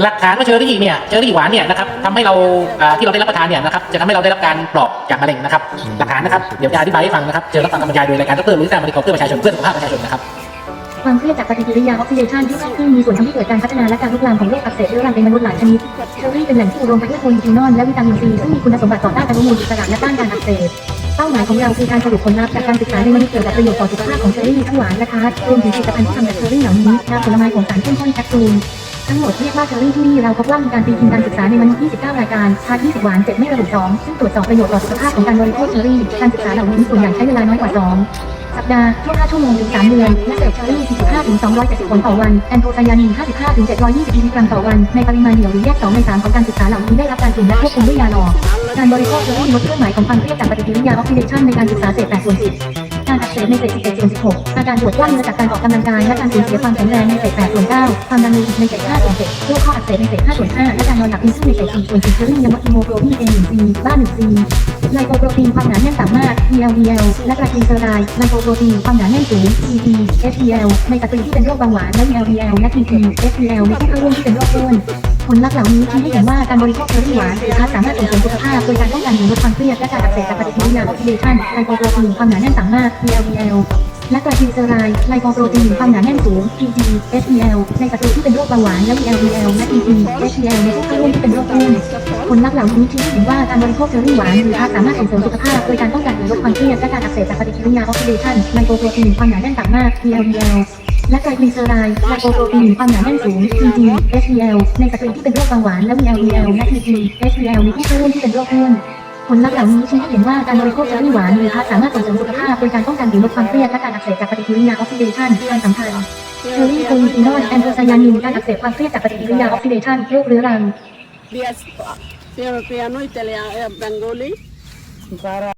หลักฐานว่าเชอร์รี่เนี่ยเชอร์รี่หวานเนี่ยนะครับทำให้เราอ่าที่เราได้รับประทานเนี่ยนะครับจะทำให้เราได้รับการปลอบจากมะเร็งนะครับหลักฐานนะครับเดี๋ยวจะอธิบายให้ฟังนะครับเจอรับฟังคำบรรยายโดยรายการดรลุยส์แซมบริกรเพื่อประชาชนเพื่อสุขภาพประชาชนนะครับความเครียดจากปฏิกิริยาออกซิเดชันที่มากขึ้นมีส่วนทำให้เกิดการพัฒนาและการลุกลามของโรคอักเสบเรื้อรังในมนุษย์หลายชนิดเชอร์รี่เป็นแหล่งที่อุดมไปด้วยโพลีฟีนอลและวิตามินซีซึ่งมีคุณสมบัติต่อต้านอนุมูลอิสระและต้านการอักเสบเป้าหมายของเราคือการสรุปผลลัพธ์จากการศึกษาในมนุษย์เกี่ยวกับประโยชน์ต่อสุขภาพของเชอร์รี่ทั้งหวานและทาร์ตรวมถึงผลิตภัณฑ์ที่ทำจากเชอร์รี่เหล่านี้น้ำผลไม้ของสารเข้มข้นแคปซูล ทั้งหมดเรียกว่าเชอร์รี่ที่นี่เราพบว่ามีการตีพิมพ์การศึกษาในมนุษย์ 29 รายการทาร์ต20 หวาน 7 ไม่ระบุ 2 ซึ่งตรวจสอบประโยชน์ต่อสุขภาพของการบริโภคเชอร์รี่ การศึกษาเหล่านี้ส่วนใหญ่ใช้เวลาน้อยกว่า 2สัปดาห์ช่วง5ชั่วโมงถึง3เดือน และเสพเชอร์รี่45ถึง270ผลต่อวัน แอนโทไซยานิน55ถึง720มิลลิกรัมต่อวัน ในปริมาณเดียวหรือแยก2ใน3ของการศึกษาเหล่านี้ได้รับการกลุ่มและควบคุมด้วยยาหลอกการบริโภคเชอร์รี่ลดเครื่องหมายของความเครียดจากปฏิกิริยาออกซิเดชันในการศึกษาเศษ8ส่วน10 เสบในเศษ11ส่วน16อาการปวดกล้ามเนื้อจากการออกกำลังกายและการสูญเสียความแข็งแรงในเศษ8ส่วน9ความดันโลหิตในเศษ5ส่วน7โรคข้ออักเสบในเศษ5ส่วน5และการนอนหลับมีซึ่งในเศษ4ส่วน10เชอร์รี่ยังลดฮีโมโกลบิน A1C บ้า 1C ไลโปโปรตีนความหนาแน่นต่ำมาก VLDL และไตรกลีเซอไรด์ไลโปโปรตีนความหนาแน่นสูง TG HDL ในสตรีที่เป็นโรคเบาหวานและ VLDL และ TG HDL ในผู้เข้าร่วมที่เป็นโรคอ้วน ผลลัพธ์เหล่านี้ชี้ให้เห็นว่าการบริโภคเชอร์รี่หวานหรือทาสามารถส่งเสริมสุขภาพโดยการป้องกันหรือลดความเครียดและการอักเสบจากปฏิกิริยาออกซิเดชันไลโปโปรตีนความหนาแน่นต่ำมาก VLDL และไตรกลีเซอไรด์ไลโปโปรตีนความหนาแน่นสูง TG HDL ในสตรีที่เป็นโรคเบาหวานและ VLDL และ TG HDL ในผู้เข้าร่วมที่เป็นโรคอ้วนผลลัพธ์เหล่านี้ชี้ให้เห็นว่าการบริโภคเชอร์รี่หวานหรือทาสามารถส่งเสริมสุขภาพโดยการป้องกันหรือลดความเครียดและการอักเสบจากปฏิกิริยาออกซิเดชันไลโปโปรตีนความหนาแน่นต่ำมาก VLDL และไตรกลีเซอไรด์ไลโปโปรตีนความหนาแน่นสูง TG HDL ในสตรีที่เป็นโรคเบาหวานและ VLDL และ TG HDL ในผู้เข้าร่วมที่เป็นโรคอ้วนผลลัพธ์เหล่านี้ชี้ให้เห็นว่าการบริโภคเชอร์รี่หวานหรือทาร์ตสามารถส่งเสริมสุขภาพโดยการป้องกันหรือลดความเครียดและการอักเสบจากปฏิกิริยาออกซิเดชันการสัมพันธ์เชอร์รี่โพลีฟีนอลแอนโทไซยานินการอักเสบความเครียดจากปฏิกิริยาออกซิเดชันโรคเรื้อรัง Yes, pero piano italiano, eh, bengali. para